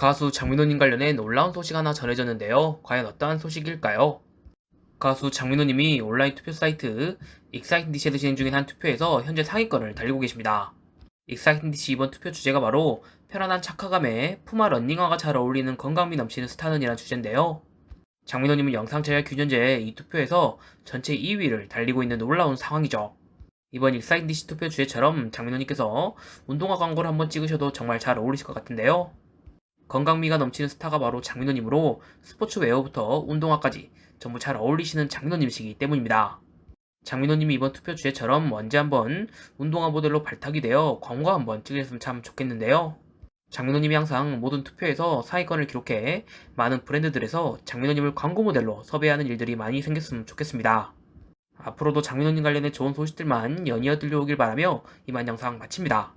가수 장민호님 관련해 놀라운 소식 하나 전해졌는데요. 과연 어떠한 소식일까요? 가수 장민호님이 온라인 투표 사이트 익사이팅 디시에서 진행 중인 한 투표에서 현재 상위권을 달리고 계십니다. 익사이팅 디시 이번 투표 주제가 바로 편안한 착화감에 푸마 런닝화가 잘 어울리는 건강미 넘치는 스타는이라는 주제인데요. 장민호님은 영상 제작 규현재 이 투표에서 전체 2위를 달리고 있는 놀라운 상황이죠. 이번 익사이팅 디시 투표 주제처럼 장민호님께서 운동화 광고를 한번 찍으셔도 정말 잘 어울리실 것 같은데요. 건강미가 넘치는 스타가 바로 장민호님으로 스포츠웨어부터 운동화까지 전부 잘 어울리시는 장민호님이시기 때문입니다. 장민호님이 이번 투표 주제처럼 언제 한번 운동화 모델로 발탁이 되어 광고 한번 찍으셨으면 참 좋겠는데요. 장민호님이 항상 모든 투표에서 상위권을 기록해 많은 브랜드들에서 장민호님을 광고 모델로 섭외하는 일들이 많이 생겼으면 좋겠습니다. 앞으로도 장민호님 관련해 좋은 소식들만 연이어 들려오길 바라며 이만 영상 마칩니다.